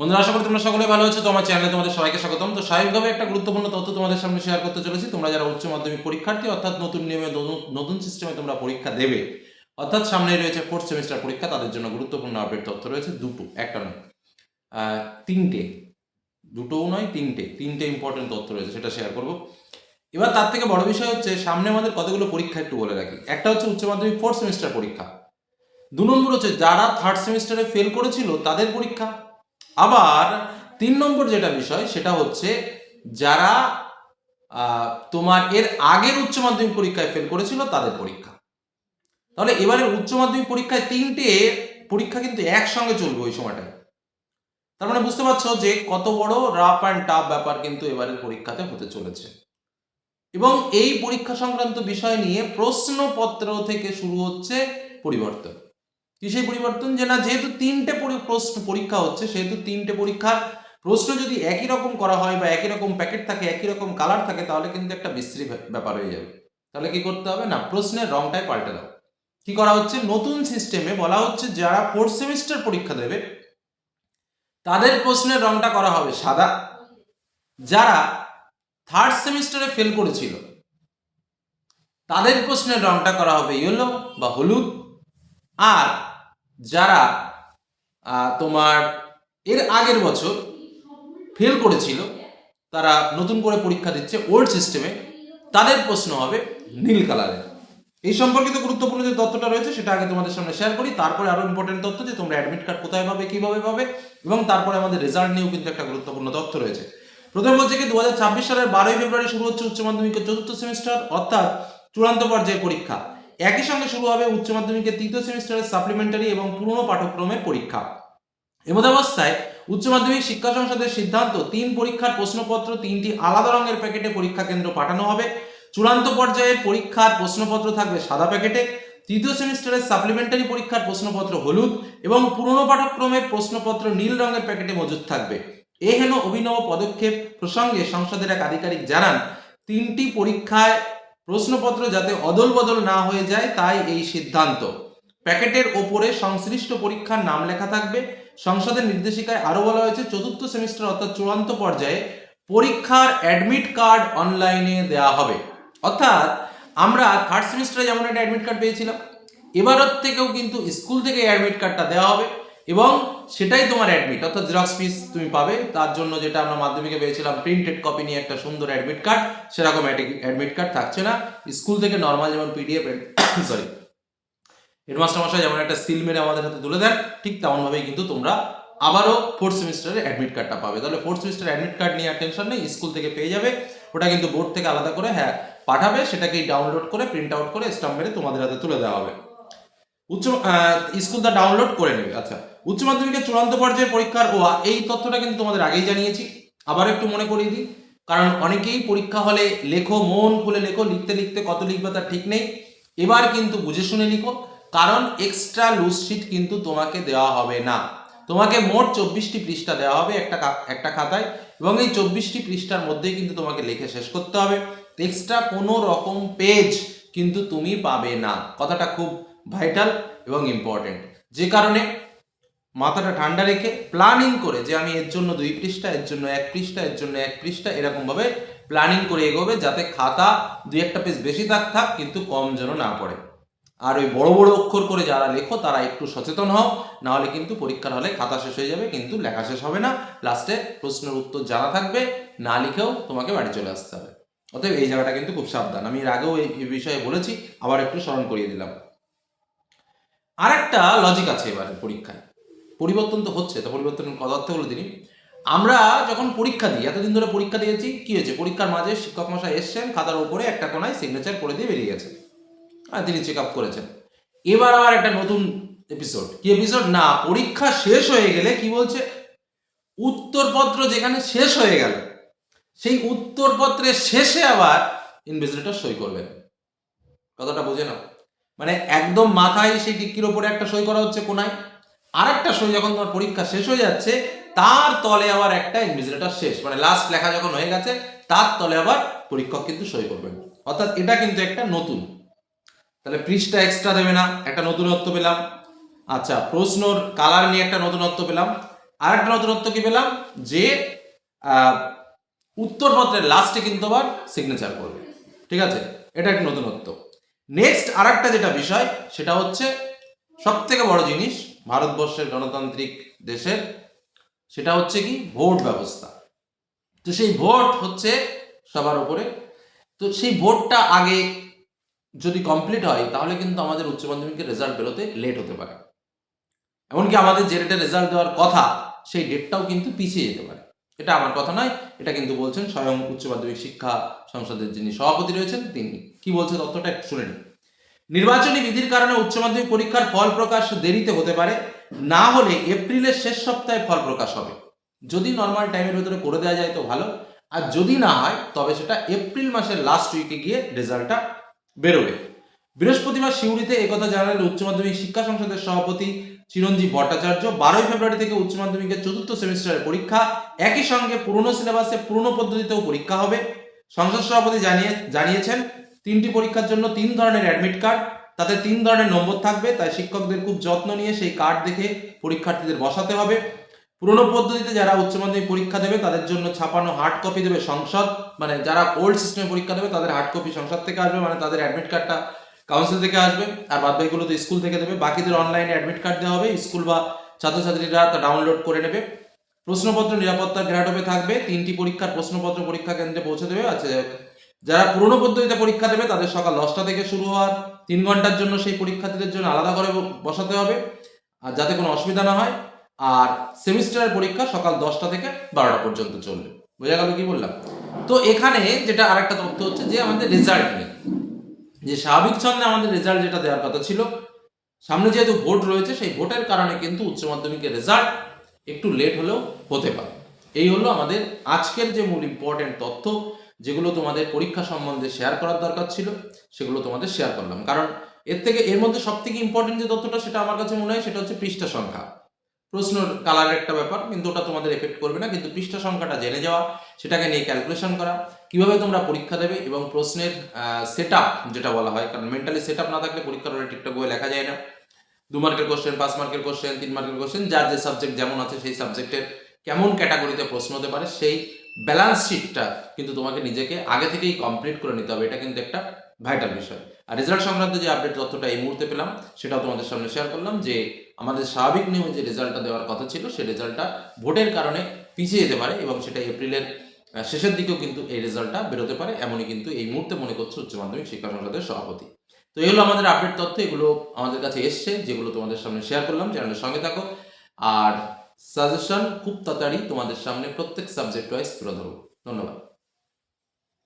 বন্ধুরা, আশা করি তোমরা সকলে ভালো আছো। তোমার চ্যানেলে তোমাদের সবাইকে স্বাগতম। তো স্বাভাবিকভাবে একটা গুরুত্বপূর্ণ তথ্য তোমাদের সামনে শেয়ার করতে চলেছি। তোমরা যারা উচ্চ মাধ্যমিক পরীক্ষার্থী, অর্থাৎ নতুন নিয়মে নতুন- সিস্টেমে তোমরা পরীক্ষা দেবে, অর্থাৎ সামনে রয়েছে ফোর্থ সেমিস্টার পরীক্ষা, তাদের জন্য গুরুত্বপূর্ণ আপডেট তথ্য রয়েছে। দুটো, একটা নয় তিনটে, দুটোও নয়, তিনটে তিনটে ইম্পর্টেন্ট তথ্য রয়েছে, সেটা শেয়ার করব। এবার তার থেকে বড় বিষয় হচ্ছে, সামনে আমাদের কতগুলো পরীক্ষা একটু বলে রাখি। একটা হচ্ছে উচ্চ মাধ্যমিক ফোর্থ সেমিস্টার পরীক্ষা। দু নম্বর হচ্ছে, যারা থার্ড সেমিস্টারে ফেল করেছিল, তাদের পরীক্ষা। আবার তিন নম্বর যেটা বিষয়, সেটা হচ্ছে যারা তোমার এর আগের উচ্চ মাধ্যমিক পরীক্ষায় ফেল করেছিল তাদের পরীক্ষা। তাহলে এবারে উচ্চ মাধ্যমিক পরীক্ষায় তিনটে পরীক্ষা কিন্তু একসঙ্গে চলবে ওই সময়টায়। তার মানে বুঝতে পারছ যে কত বড় রাফ অ্যান্ড টাফ ব্যাপার কিন্তু এবারের পরীক্ষাতে হতে চলেছে। এবং এই পরীক্ষা সংক্রান্ত বিষয় নিয়ে প্রশ্নপত্র থেকে শুরু হচ্ছে পরিবর্তন। কি সেই পরিবর্তন? যে না, যেহেতু তিনটে প্রশ্ন, পরীক্ষা হচ্ছে, সেহেতু তিনটে পরীক্ষার প্রশ্ন যদি একই রকম করা হয় বা একই রকম প্যাকেট থাকে, একই রকম কালার থাকে, তাহলে কিন্তু একটা বিশ্রী ব্যাপার হয়ে যাবে। তাহলে কি করতে হবে না? প্রশ্নের রংটাই পাল্টে দাও। কি করা হচ্ছে? নতুন সিস্টেমে বলা হচ্ছে, যারা ফোর্থ সেমিস্টার পরীক্ষা দেবে, তাদের প্রশ্নের রংটা করা হবে সাদা। যারা থার্ড সেমিস্টারে ফেল করেছিল, তাদের প্রশ্নের রংটা করা হবে ইয়েলো বা হলুদ। আর যারা তোমার এর আগের বছর ফেল করেছিল, তারা নতুন করে পরীক্ষা দিচ্ছে ওল্ড সিস্টেমে তাদের প্রশ্ন হবে নীল কালারের এই সম্পর্কিত গুরুত্বপূর্ণ যে তথ্যটা রয়েছে সেটা আগে তোমাদের সামনে শেয়ার করি, তারপরে আরও ইম্পর্টেন্ট তথ্য যে তোমরা অ্যাডমিট কার্ড কোথায় পাবে, কীভাবে পাবে, এবং তারপরে আমাদের রেজাল্ট নিয়েও কিন্তু একটা গুরুত্বপূর্ণ তথ্য রয়েছে। প্রথম বলছে কি দু হাজার ছাব্বিশ সালের বারোই ফেব্রুয়ারি শুরু হচ্ছে উচ্চ মাধ্যমিকের চতুর্থ সেমিস্টার অর্থাৎ চূড়ান্ত পর্যায়ে পরীক্ষা। একই সঙ্গে শুরু হবে উচ্চ মাধ্যমিকের তৃতীয় সেমিস্টারের সাপ্লিমেন্টারি এবং পুরনো পাঠ্যক্রমের পরীক্ষা। এমতাবস্থায় উচ্চ মাধ্যমিক শিক্ষা সংসদের সিদ্ধান্ত, তিন পরীক্ষার প্রশ্নপত্র, তিনটি আলাদা রঙের প্যাকেটে পরীক্ষা কেন্দ্র পাঠানো হবে। চূড়ান্ত পর্যায়ে পরীক্ষার প্রশ্নপত্র থাকবে সাদা প্যাকেটে। তৃতীয় সেমিস্টারের সাপ্লিমেন্টারি পরীক্ষার প্রশ্নপত্র হলুদ এবং পুরনো পাঠক্রমের প্রশ্নপত্র নীল রঙের প্যাকেটে মজুদ থাকবে। এ হেন অভিনব পদক্ষেপ প্রসঙ্গে সংসদের এক আধিকারিক জানান, তিনটি পরীক্ষায় প্রশ্নপত্র যাতে অদল বদল না হয়ে যায়, তাই এই সিদ্ধান্ত। প্যাকেটের ওপরে সংশ্লিষ্ট পরীক্ষার নাম লেখা থাকবে। সংসদের নির্দেশিকায় আরও বলা হয়েছে, চতুর্থ সেমিস্টার অর্থাৎ চূড়ান্ত পর্যায়ে পরীক্ষার অ্যাডমিট কার্ড অনলাইনে দেওয়া হবে। অর্থাৎ আমরা থার্ড সেমিস্টারে যেমন একটা অ্যাডমিট কার্ড পেয়েছিলাম এবারের থেকেও কিন্তু স্কুল থেকে অ্যাডমিট কার্ডটা দেওয়া হবে। এবং সেটাই তোমার অ্যাডমিট অর্থাৎ জেরক্স পিস তুমি পাবে, তার জন্য যেটা আমরা মাধ্যমিকে পেয়েছিলাম প্রিন্টেড কপি নিয়ে একটা সুন্দর অ্যাডমিট কার্ড সেরকম অ্যাডমিট কার্ড থাকছে না। স্কুল থেকে নর্মাল যেমন পিডিএফ সরি হেডমাস্টার মশাই যেমন একটা সিল মেরে আমাদের হাতে তুলে দেন, ঠিক তেমনভাবেই কিন্তু তোমরা আবারও ফোর্থ সেমিস্টারের অ্যাডমিট কার্ডটা পাবে। তাহলে ফোর্থ সেমিস্টার অ্যাডমিট কার্ড নিয়ে আর টেনশন নেই স্কুল থেকে পেয়ে যাবে। ওটা কিন্তু বোর্ড থেকে আলাদা করে হ্যাঁ পাঠাবে, সেটাকেই ডাউনলোড করে প্রিন্ট আউট করে স্টাম্প মেরে তোমাদের হাতে তুলে দেওয়া হবে। উচ্চ স্কুল তা ডাউনলোড করে নেবে আচ্ছা। উচ্চ মাধ্যমিকের চূড়ান্ত পর্যায়ে পরীক্ষার ওয়া, এই তথ্যটা কিন্তু তোমাদের আগেই জানিয়েছি। আবার একটু মনে করিয়ে দিই, কারণ অনেকেই পরীক্ষা হলে লেখো, মন খুলে লেখো, লিখতে লিখতে কত লিখবে তার ঠিক নেই। এবার কিন্তু বুঝে শুনে লিখো, কারণ এক্সট্রা লুজ শিট কিন্তু তোমাকে দেওয়া হবে না। তোমাকে মোট চব্বিশটি পৃষ্ঠা দেওয়া হবে একটা একটা খাতায়, এবং এই চব্বিশটি পৃষ্ঠার মধ্যেই কিন্তু তোমাকে লিখে শেষ করতে হবে। এক্সট্রা কোনো রকম পেজ কিন্তু তুমি পাবে না। কথাটা খুব ভাইটাল এবং ইম্পর্টেন্ট যে কারণে মাথাটা ঠান্ডা রেখে প্ল্যানিং করে যে আমি এর জন্য দুই পৃষ্ঠা, এর জন্য এক পৃষ্ঠা, এর জন্য এক পৃষ্ঠা, এরকমভাবে প্ল্যানিং করে এগোবে যাতে খাতা দুই একটা পেজ বেশি থাক থাক, কিন্তু কম যেন না পড়ে। আর ওই বড় বড় অক্ষর করে যারা লেখো, তারা একটু সচেতন হও না হলে কিন্তু পরীক্ষার হলে খাতা শেষ হয়ে যাবে, কিন্তু লেখা শেষ হবে না। লাস্টে প্রশ্নের উত্তর জানা থাকবে, না লিখেও তোমাকে বাড়ি চলে আসতে হবে। অতএব এই জায়গাটা কিন্তু খুব সাবধান। আমি এর আগেও এই বিষয়ে বলেছি, আবার একটু স্মরণ করিয়ে দিলাম। আর একটা লজিক আছে এবারে পরীক্ষায়। পরিবর্তন তো হচ্ছে, তো পরিবর্তনের কথা হলো দিনই আমরা যখন পরীক্ষা দিই, এতদিন ধরে পরীক্ষা দিয়েছি, কি হয়েছে? পরীক্ষার মাঝে শিক্ষক মশাই এসছেন, খাতার উপরে একটা কোনায় সিগনেচার করে দিয়ে বেরিয়ে গেছে হ্যাঁ তিনি চেক আপ করেছেন। এবার আবার একটা নতুন এপিসোড কি এপিসোড না, পরীক্ষা শেষ হয়ে গেলে কি বলছে? উত্তরপত্র যেখানে শেষ হয়ে গেল, সেই উত্তরপত্রের শেষে আবার ইনভেস্টিগেটর সই করবেন। কথাটা বোঝে নাও। মানে একদম মাথায় সেই টিক্কির ওপরে একটা সই করা হচ্ছে কোনায়। আর একটা সই যখন তোমার পরীক্ষা শেষ হয়ে যাচ্ছে, তার তলে আবার একটা ইনভিজিলেটর শেষ। মানে লাস্ট লেখা যখন হয়ে গেছে, তার তলে আবার পরীক্ষক কিন্তু সই করবেন অর্থাৎ এটা কিন্তু একটা নতুন। তাহলে পৃষ্ঠা এক্সট্রা দেবে না, একটা নতুনত্ব পেলাম। আচ্ছা প্রশ্নর কালার নিয়ে একটা নতুনত্ব পেলাম। আর একটা নতুনত্ব কি পেলাম? যে উত্তরপত্রের লাস্টে কিন্তু আবার সিগনেচার করবে। ঠিক আছে? এটা একটা নতুনত্ব নেক্সট আর একটা যেটা বিষয়, সেটা হচ্ছে সব থেকে বড় জিনিস ভারতবর্ষের গণতান্ত্রিক দেশের, সেটা হচ্ছে কি? ভোট ব্যবস্থা। তো সেই ভোট হচ্ছে সবার উপরে। তো সেই ভোটটা আগে যদি কমপ্লিট হয়, তাহলে কিন্তু আমাদের উচ্চ মাধ্যমিকের রেজাল্ট বেরোতে লেট হতে পারে। এমনকি আমাদের যে ডেটে রেজাল্ট দেওয়ার কথা, সেই ডেটটাও কিন্তু পিছিয়ে যেতে পারে। এটা আমার কথা নয়, এটা কিন্তু বলছেন স্বয়ং উচ্চ মাধ্যমিক শিক্ষা সংসদের যিনি সভাপতি রয়েছেন, তিনি। কি বলছে তথ্যটা শুনে নিন। নির্বাচনী বিধির কারণে উচ্চ মাধ্যমিক পরীক্ষার ফল প্রকাশ দেরিতে হতে পারে, না হলে এপ্রিলের শেষ সপ্তাহে ফল প্রকাশ হবে। যদি নর্মাল টাইমের ভেতরে করে দেওয়া যায় তো ভালো, আর যদি না হয়, তবে সেটা এপ্রিল মাসের লাস্ট উইকে গিয়ে রেজাল্টটা বেরোবে। বৃহস্পতিবার সিউড়িতে একথা জানালেন উচ্চ মাধ্যমিক শিক্ষা সংসদের সভাপতি চিরঞ্জীব ভট্টাচার্য। বারোই ফেব্রুয়ারি থেকে উচ্চ মাধ্যমিকের চতুর্থ সেমিস্টারের পরীক্ষা একই সঙ্গে পুরনো সিলেবাসে পুরনো পদ্ধতিতেও পরীক্ষা হবে। সংসদ সভাপতি জানিয়ে জানিয়েছেন তিনটি পরীক্ষার জন্য তিন ধরনের অ্যাডমিট কার্ড তাতে তিন ধরনের নম্বর থাকবে, তাই শিক্ষকদের খুব যত্ন নিয়ে সেই কার্ড দেখে পরীক্ষার্থীদের বসাতে হবে। পুরনো পদ্ধতিতে যারা উচ্চ মাধ্যমিক পরীক্ষা দেবে, তাদের জন্য ছাপানো হার্ড কপি দেবে সংসদ মানে যারা ওল্ড সিস্টেমে পরীক্ষা দেবে, তাদের হার্ড কপি সংসদ থেকে আসবে মানে তাদের অ্যাডমিট কার্ডটা কাউন্সিল থেকে আসবে, আর বাদ বাকিগুলো তো স্কুল থেকে দেবে। বাকিদের অনলাইনে অ্যাডমিট কার্ড দেওয়া হবে স্কুল বা ছাত্রছাত্রীরা তা ডাউনলোড করে নেবে। প্রশ্নপত্র নিরাপত্তার গ্যারাটপে থাকবে, তিনটি পরীক্ষার প্রশ্নপত্র পরীক্ষা কেন্দ্রে পৌঁছে দেবে আছে যারা পুরনো পদ্ধতিতে পরীক্ষা দেবে, তাদের সকাল দশটা থেকে শুরু হওয়ার তিন ঘণ্টার জন্য সেই পরীক্ষার্থীদের জন্য আলাদা করে বসাতে হবে, আর যাতে কোনো অসুবিধা না হয়। আর সেমিস্টারের পরীক্ষা সকাল দশটা থেকে বারোটা পর্যন্ত চলবে। বোঝা গেল কি বললাম? তো এখানে যেটা আরেকটা তথ্য হচ্ছে যে, আমাদের রেজাল্ট নিয়ে। যে স্বাভাবিক ছন্দে আমাদের রেজাল্ট যেটা দেওয়ার কথা ছিল, সামনে যেহেতু ভোট রয়েছে, সেই ভোটের কারণে কিন্তু উচ্চ মাধ্যমিকের রেজাল্ট একটু লেট হলেও হতে পারে। এই হলো আমাদের আজকের যে মূল ইম্পর্টেন্ট তথ্য। যেগুলো তোমাদের পরীক্ষা সম্বন্ধে শেয়ার করার দরকার ছিল, সেগুলো তোমাদের শেয়ার করলাম। কারণ এর থেকে, এর মধ্যে সব থেকে ইম্পর্টেন্ট যে তথ্যটা, সেটা আমার কাছে মনে হয় সেটা হচ্ছে পৃষ্ঠা সংখ্যা। প্রশ্নের কালার একটা ব্যাপার, কিন্তু ওটা তোমাদের এফেক্ট করবে না, কিন্তু পৃষ্ঠা সংখ্যাটা জেনে যাওয়া, সেটাকে নিয়ে ক্যালকুলেশন করা, কীভাবে তোমরা পরীক্ষা দেবে এবং প্রশ্নের সেট যেটা বলা হয়, কারণ মেন্টালি সেট না থাকলে পরীক্ষার হলে ঠিকঠাক বই লেখা যায় না। দু মার্কের কোশ্চেন পাঁচ মার্কের কোশ্চেন তিন মার্কের কোশ্চেন যার যে সাবজেক্ট যেমন আছে সেই সাবজেক্টের কেমন ক্যাটাগরিতে প্রশ্ন হতে পারে, সেই ব্যালেন্স শিটটা কিন্তু তোমাকে নিজেকে আগে থেকেই কমপ্লিট করে নিতে হবে। এটা কিন্তু একটা ভাইটাল বিষয়। আর রেজাল্ট সংক্রান্ত যে আপডেট তথ্যটা এই মুহূর্তে পেলাম, সেটাও তোমাদের সামনে শেয়ার করলাম যে আমাদের স্বাভাবিক নিয়মে যে রেজাল্টটা দেওয়ার কথা ছিল, সেই রেজাল্টটা ভোটের কারণে পিছিয়ে যেতে পারে এবং সেটা এপ্রিলের শেষের দিকেও কিন্তু এই রেজাল্টটা বেরোতে পারে। এমনই কিন্তু এই মুহূর্তে মনে করছে উচ্চ মাধ্যমিক শিক্ষা সংসদের সভাপতি। তো এই হলো আমাদের আপডেট তথ্য। এগুলো আমাদের কাছে এসছে, যেগুলো তোমাদের সামনে শেয়ার করলাম। চ্যানেলের সঙ্গে থাকো। আর সাজেশন খুব তাড়াতাড়ি তোমাদের সামনে প্রত্যেক সাবজেক্ট ওয়াইজ তুলে ধরব। ধন্যবাদ।